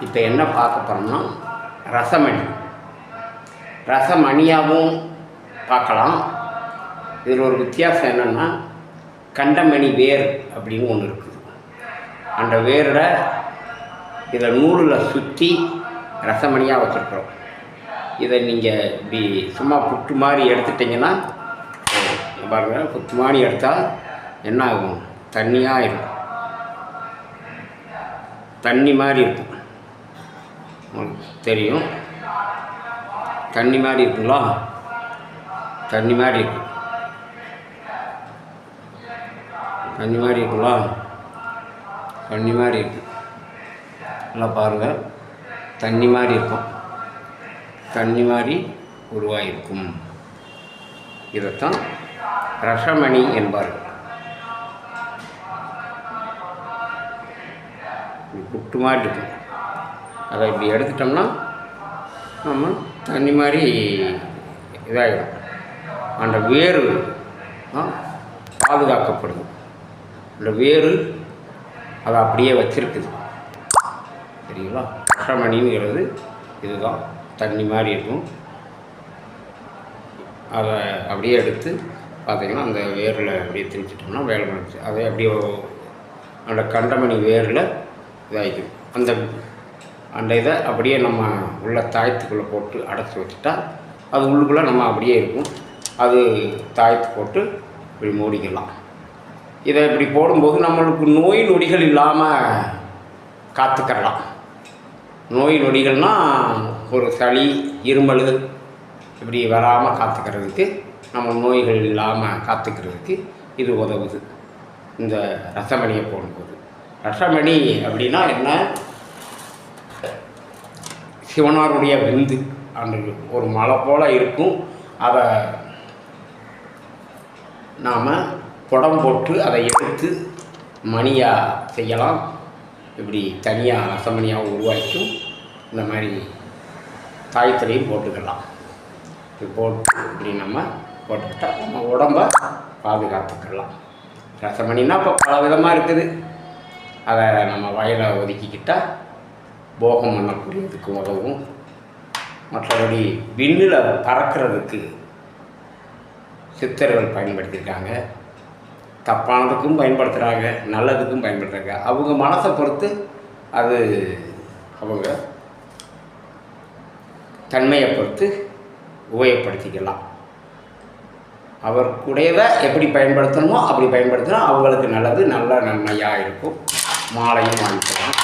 இப்போ என்ன பார்க்க போகிறோம்னா ரசமணி. ரசமணியாகவும் பார்க்கலாம். இதில் ஒரு வித்தியாசம் என்னென்னா கண்டமணி வேர் அப்படின்னு ஒன்று இருக்குது அந்த வேரில் இதில் நூலில் சுற்றி ரசமணியாக வச்சுருக்குறோம். இதை நீங்கள் இப்படி சும்மா புட்டு மாதிரி எடுத்துட்டிங்கன்னா போதும். பாருங்க புட்டு மாதிரி எடுத்தால் என்ன ஆகும்? தண்ணியாக இருக்கும். தண்ணி மாதிரி இருக்கும். தெரியும். தண்ணி மாதிரி இருக்குங்களா? தண்ணி மாதிரி இருக்கும் தண்ணி மாதிரி இருக்குங்களா? தண்ணி மாதிரி இருக்கு. நல்லா பாருங்கள் தண்ணி மாதிரி இருக்கும். தண்ணி மாதிரி உருவாயிருக்கும். இதைத்தான் ரசமணி என்பார்கள் புட்டு மாதிரி இருக்கும் அதை இப்படி எடுத்துட்டோம்னா நம்ம தண்ணி மாதிரி இதாகிடும். அந்த வேறு பாதுகாக்கப்படும் பாதுகாக்கப்படுது. அந்த வேறு அதை அப்படியே வச்சிருக்குது. சரிங்களா? ரசமணிங்கிறது இதுதான். தண்ணி மாதிரி இருக்கும். அதை அப்படியே எடுத்து பார்த்திங்கன்னா அந்த வேரில் அப்படியே திரிச்சிட்டோம்னா வேலை முடிச்சு அதை அப்படியே அந்த கண்டமணி வேரில் இதாகிக்கும் அந்த அந்த இதை அப்படியே நம்ம உள்ள தாயத்துக்குள்ளே போட்டு அடைச்சி வச்சுட்டா அது உள்ளுக்குள்ளே நம்ம அப்படியே இருக்கும். அது தாயத்து போட்டு இப்படி மூடிக்கலாம். இதை இப்படி போடும்போது நம்மளுக்கு நோய் நொடிகள் இல்லாமல் காத்துக்கிறலாம். நோய் நொடிகள்னால் ஒரு சளி இருமல் இப்படி வராமல் காத்துக்கிறதுக்கு நம்ம நோய்கள் இல்லாமல் காத்துக்கிறதுக்கு இது உதவுது. இந்த ரசமணியை போடும்போது. ரசமணி அப்படின்னா என்ன? சிவனாருடைய விந்து அந்த ஒரு மலை போல் இருக்கும். அதை நாம் புடம் போட்டு அதை எடுத்து மணியாக செய்யலாம். இப்படி தனியாக ரசமணியாக உருவாக்கியும் இந்த மாதிரி தாயத்திலையும் போட்டுக்கலாம். இது போட்டு இப்படி நம்ம போட்டுக்கிட்டால் நம்ம உடம்ப பாதுகாத்துக்கலாம். ரசமணினா இப்போ பல விதமாக இருக்குது. அதை நம்ம வயலை ஒதுக்கிக்கிட்டால் போகம் பண்ணக்கூடியதுக்கு உதவும். மற்றபடி விண்ணில் பறக்கிறதுக்கு சித்தர்கள் பயன்படுத்தியிருக்காங்க. தப்பானதுக்கும் பயன்படுத்துகிறாங்க நல்லதுக்கும் பயன்படுத்துகிறாங்க அவங்க மனசை பொறுத்து அது அவங்க தன்மையை பொறுத்து உபயோகப்படுத்திக்கலாம். அவருக்குடையதை எப்படி பயன்படுத்தணுமோ அப்படி பயன்படுத்தினா அவங்களுக்கு நல்லது நல்ல நன்மையாக இருக்கும். மாலையும் வாங்கிக்கலாம்.